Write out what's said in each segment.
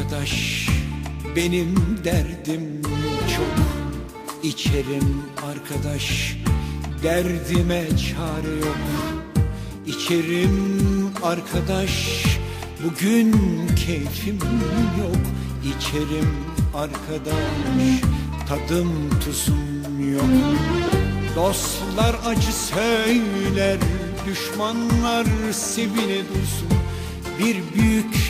arkadaş benim derdim çok. İçerim arkadaş derdime çare yok. İçerim arkadaş bugün keyfim yok. İçerim arkadaş tadım tuzum yok. Dostlar acı söyler düşmanlar sevine dursun Bir büyük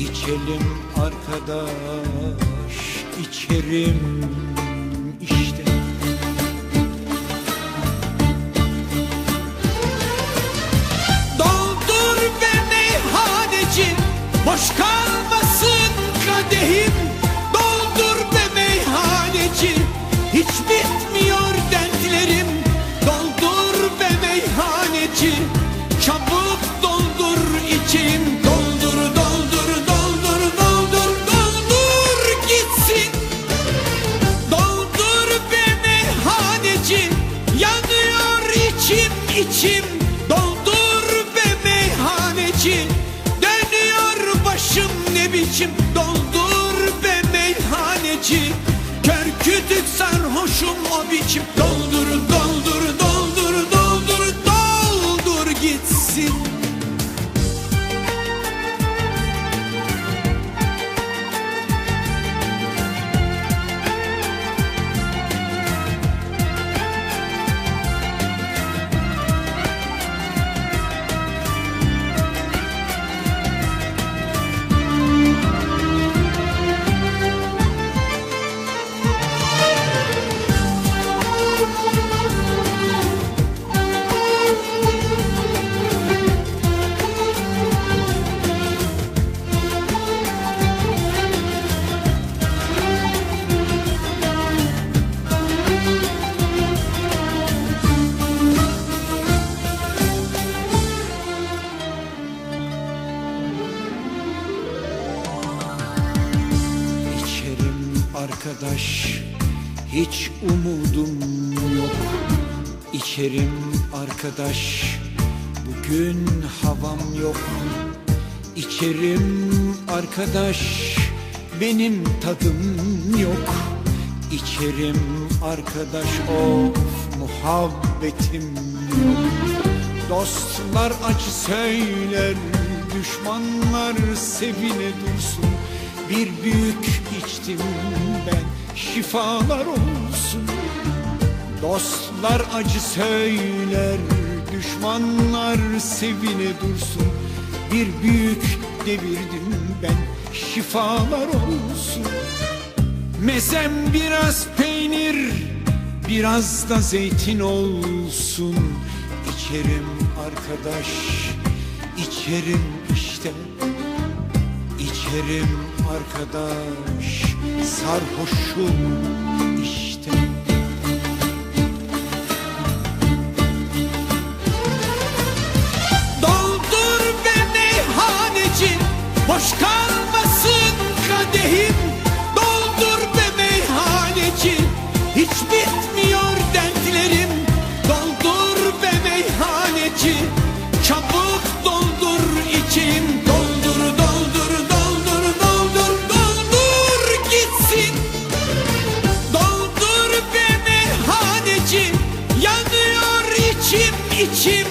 İçelim arkadaş içerim işte. Doldur be meyhaneci Boş kalmasın kadehim Doldur be meyhaneci Hiç bitmiyor içim Doldur be meyhaneci Dönüyor başım ne biçim Doldur be meyhaneci Kör kütük sarhoşum o biçim Doldur arkadaş hiç umudum yok. İçerim arkadaş bugün havam yok. İçerim arkadaş benim tadım yok. İçerim arkadaş of muhabbetim yok. Dostlar acı söyler Düşmanlar sevine dursun. Bir büyük içtim Şifalar olsun. Dostlar acı söyler Düşmanlar sevine dursun. Bir büyük devirdim ben Şifalar olsun. Mezem biraz peynir Biraz da zeytin olsun. İçerim arkadaş içerim işte. İçerim arkadaş Sarhoşum işte. Doldur be meyhaneci Boş kalmasın kadehim. Doldur be meyhaneci Hiç bitmiyor dertlerim. Doldur be meyhaneci Çabuk doldur içim